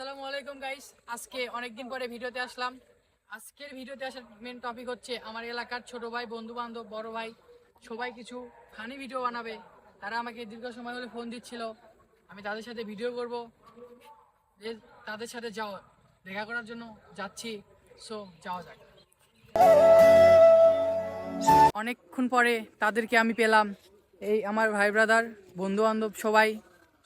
আসসালামু আলাইকুম গাইস আজকে অনেকদিন পরে ভিডিওতে আসলাম। আজকের ভিডিওতে আসার মেন টপিক হচ্ছে আমার এলাকার ছোট ভাই বন্ধু বান্ধব বড় ভাই, সবাই কিছু ফানি ভিডিও বানাবে। তারা আমাকে দীর্ঘ সময় হলে ফোন দিচ্ছিল। আমি তাদের সাথে ভিডিও করব। যে তাদের সাথে যাও দেখা করার জন্য যাচ্ছি। সো যাওয়া যাক। অনেকক্ষণ পরে তাদেরকে আমি পেলাম। এই আমার ভাই ব্রাদার বন্ধু বান্ধব সবাই।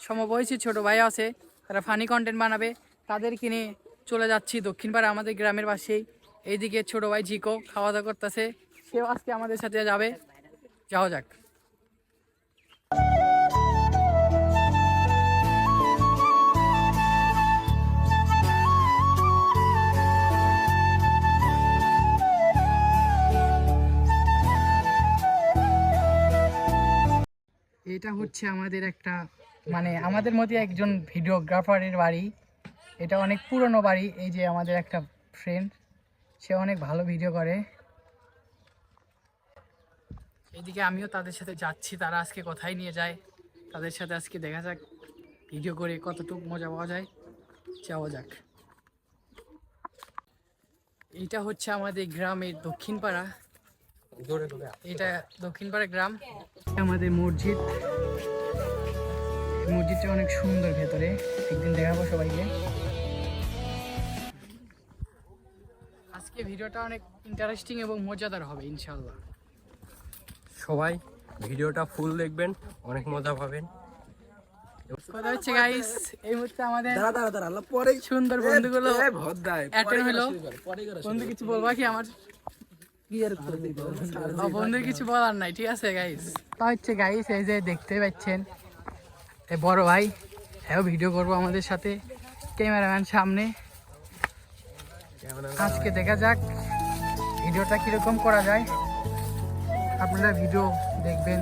সমবয়সী ছোট ভাই আছে। তারা ফানি কন্টেন্ট বানাবে, তাদেরকে নিয়ে চলে যাচ্ছি দক্ষিণপাড়া আমাদের গ্রামের পাশেই। এইদিকে ছোট ভাই জিকো খাওয়া দাওয়া করতেছে, সেও আজকে আমাদের সাথে যাবে। যাওয়া যাক। এটা হচ্ছে আমাদের একটা মানে আমাদের মধ্যে একজন ভিডিওগ্রাফারের বাড়ি। এটা অনেক পুরনো বাড়ি এই যে আমাদের একটা ফ্রেন্ড সে অনেক ভালো ভিডিও করে। এইদিকে আমিও তাদের সাথে যাচ্ছি তারা আজকে কোথায় নিয়ে যায় তাদের সাথে আজকে দেখা যাক ভিডিও করে কতটুকু মজা পাওয়া যায়। যাওয়া যাক। এইটা হচ্ছে আমাদের গ্রামের দক্ষিণ পাড়া এটা দক্ষিণপাড়া গ্রাম। আমাদের মসজিদ। মসজিদটা অনেক সুন্দর ভেতরে। একদিন দেখাবো সবাইকে। আজকে ভিডিওটা অনেক ইন্টারেস্টিং এবং মজাদার হবে ইনশাল্লাহ সবাই ভিডিওটা ফুল দেখবেন অনেক মজা পাবেন। কথা হচ্ছে গাইস এই মুহূর্তে আমাদের দাঁড়া দাঁড়া দাঁড়া আল্লাহ পরে সুন্দর বন্ধুগুলো এ অ্যাটেন্ড হলো। বন্ধু কিছু বলবা কি আমার? বন্ধুর কিছু বলার নাই ঠিক আছে গাইস তা হচ্ছে গাইস এই যে দেখতে পাচ্ছেন এই বড় ভাই হ্যাঁ ভিডিও করব আমাদের সাথে। ক্যামেরাম্যান সামনে। আজকে দেখা যাক, ভিডিওটা কীরকম করা যায়। আপনারা ভিডিও দেখবেন।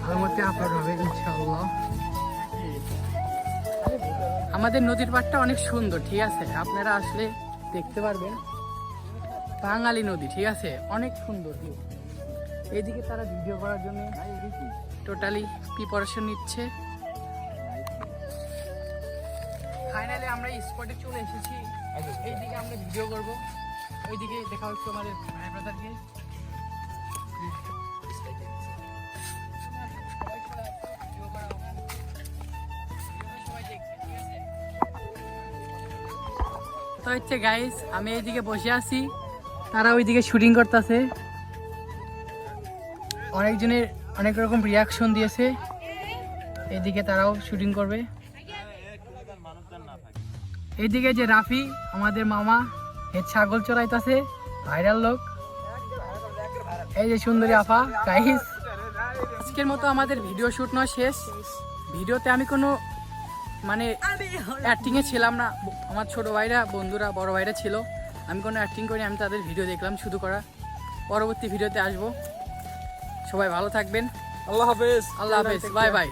ভালোর মধ্যে আপলোড হবে, ইনশাআল্লাহ। আমাদের নদীর পাড়টা অনেক সুন্দর, ঠিক আছে? আপনারা আসলে দেখতে পারবেন। বাঙালি নদী, ঠিক আছে? অনেক সুন্দর। এইদিকে তারা ভিডিও করার জন্য টোটালি প্রিপারেশন নিচ্ছে। ফাইনালি আমরা স্পটে চলে এসেছি। এইদিকে আমরা ভিডিও করব। ওইদিকে দেখা হচ্ছে আমাদের ভাই ব্রাদারকে। তো হচ্ছে গাইস আমি এইদিকে বসে আছি। তারা ওইদিকে শুটিং করতেছে। অনেকজনের অনেক রকম রিয়াকশন দিয়েছে। এদিকে তারাও শুটিং করবে। এইদিকে যে রাফি, আমাদের মামা, এ ছাগল চড়াইতেছে ভাইরাল লোক। এই যে সুন্দরী আফা গাইস আজকের মতো আমাদের ভিডিও শ্যুট নয় শেষ। ভিডিওতে আমি কোনো মানে অ্যাক্টিংয়ে ছিলাম না। আমার ছোট ভাইরা, বন্ধুরা, বড় ভাইরা ছিল। আমি কোনো অ্যাক্টিং করি আমি তাদের ভিডিও দেখলাম শুধু করা। পরবর্তী ভিডিওতে আসব। সবাই ভালো থাকবেন। আল্লাহ হাফেজ। আল্লাহ হাফেজ। Bye bye.